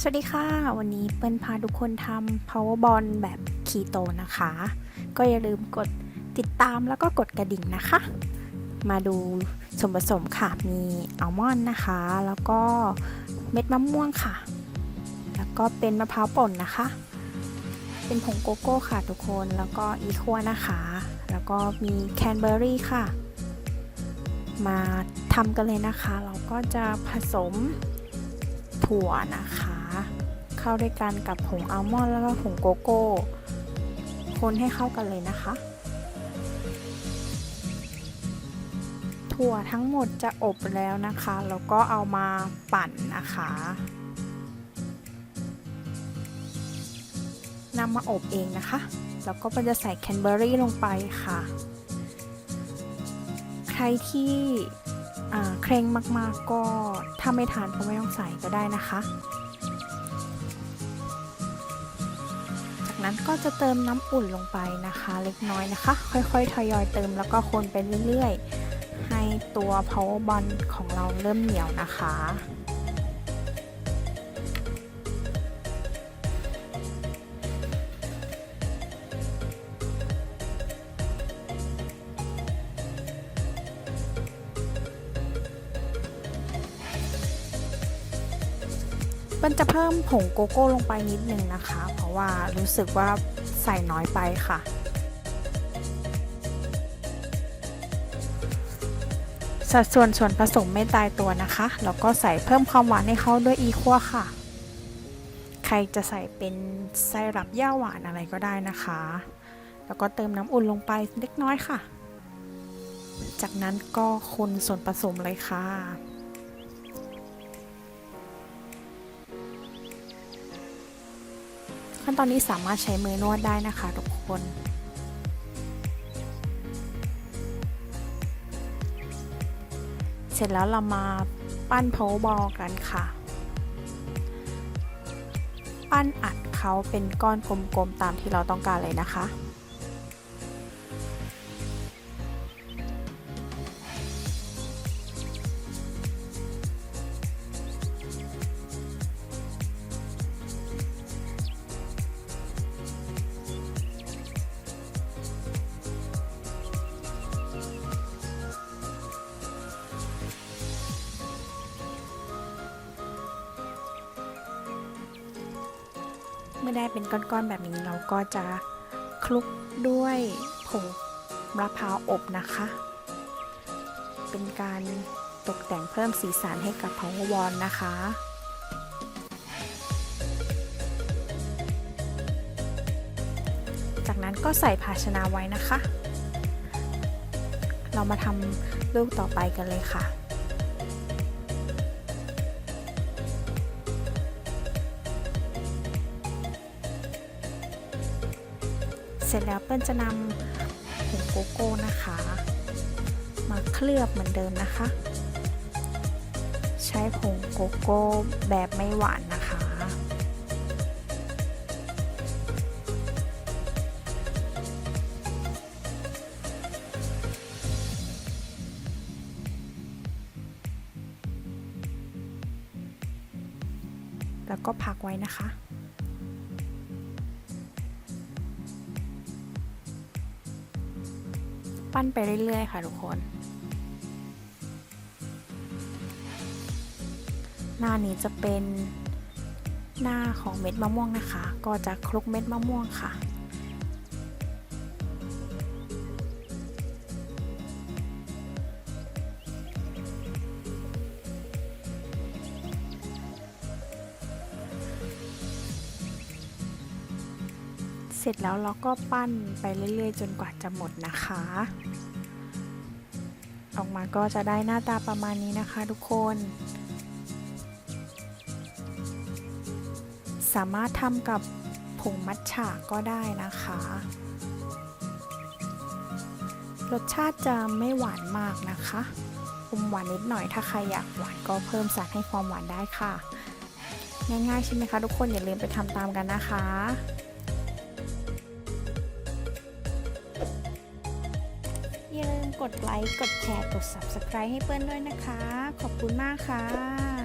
สวัสดีค่ะ วันนี้เปิ้ลพาทุกคนทำ power ball แบบคีโตนะคะ ก็อย่าลืมกดติดตามแล้วก็กดกระดิ่งนะคะ มาดูส่วนผสมค่ะ มีอัลมอนด์นะคะ แล้วก็เม็ดมะม่วงค่ะ แล้วก็เป็นมะพร้าวป่นนะคะ เป็นผงโกโก้ค่ะทุกคน แล้วก็อีคัวนะคะ แล้วก็มีแคนเบอร์รี่ค่ะ มาทำกันเลยนะคะ เราก็จะผสมถั่วนะคะ เข้าด้วยกันกับผงอัลมอนด์แล้วก็ผงโกโก้ คนให้เข้ากันเลยนะคะ ถั่วทั้งหมดจะอบแล้วนะคะ แล้วก็เอามาปั่นนะคะนำมาอบเองนะคะ แล้วก็จะใส่แคนเบอร์รี่ลงไปค่ะ ใครที่เคร่งมากๆก็ถ้าไม่ทานก็ไม่ต้องใส่ก็ได้นะคะ จากนั้นก็จะเติมน้ำอุ่นลงไปนะคะ เล็กน้อยนะคะ ค่อยๆ ทยอยเติมแล้วก็คนไปเรื่อยๆ ให้ตัว power ball ของเราเริ่มเหนียวนะคะ มันจะเพิ่มผงโกโก้ลงไปนิดนึงนะคะ เพราะว่ารู้สึกว่าใส่น้อยไปค่ะ สัดส่วนส่วนผสมไม่ตายตัวนะคะ แล้วก็ใส่เพิ่มความหวานให้เขาด้วยอีคัวค่ะ ใครจะใส่เป็นไซรัปย่าหวานอะไรก็ได้นะคะ แล้วก็เติมน้ำอุ่นลงไปเล็กน้อยค่ะ จากนั้นก็คนส่วนผสมเลยค่ะ ขั้นตอนนี้สามารถใช้มือนวดได้นะคะทุกคนเสร็จแล้วเรามาปั้นเพลบอลกันค่ะ ปั้นอัดเขาเป็นก้อนกลมๆตามที่เราต้องการเลยนะคะ เมื่อได้เป็นก้อนๆแบบนี้เราก็จะคลุกด้วยผงมะพร้าวอบนะคะ เป็นการตกแต่งเพิ่มสีสันให้กับ power wall นะคะจากนั้นก็ใส่ภาชนะไว้นะคะ เรามาทำลูกต่อไปกันเลยค่ะ เสร็จแล้วเปิ้ลจะนำผงโกโก้นะคะ มาเคลือบเหมือนเดิมนะคะ ใช้ผงโกโก้แบบไม่หวานนะคะแล้วก็พักไว้นะคะ ปั้นไปเรื่อย ๆ ค่ะทุกคน หน้านี้จะเป็นหน้าของเม็ดมะม่วงนะคะ ก็จะคลุกเม็ดมะม่วงค่ะ สร็จแล้วเราก็ปั้นไปเรื่อยๆ จนกว่าจะหมดนะคะ ออกมาก็จะได้หน้าตาประมาณนี้นะคะทุกคน สามารถทำกับผงมัทฉะก็ได้นะคะ รสชาติจะไม่หวานมากนะคะอมหวานนิดหน่อยถ้าใครอยากหวานก็เพิ่มสารให้ความหวานได้ค่ะ ง่ายๆใช่ไหมคะทุกคนอย่าลืมไปทำตามกันนะคะ กดไลค์ กดแชร์ กด Subscribe ให้เปิ้ลด้วยนะคะ ขอบคุณมากค่ะ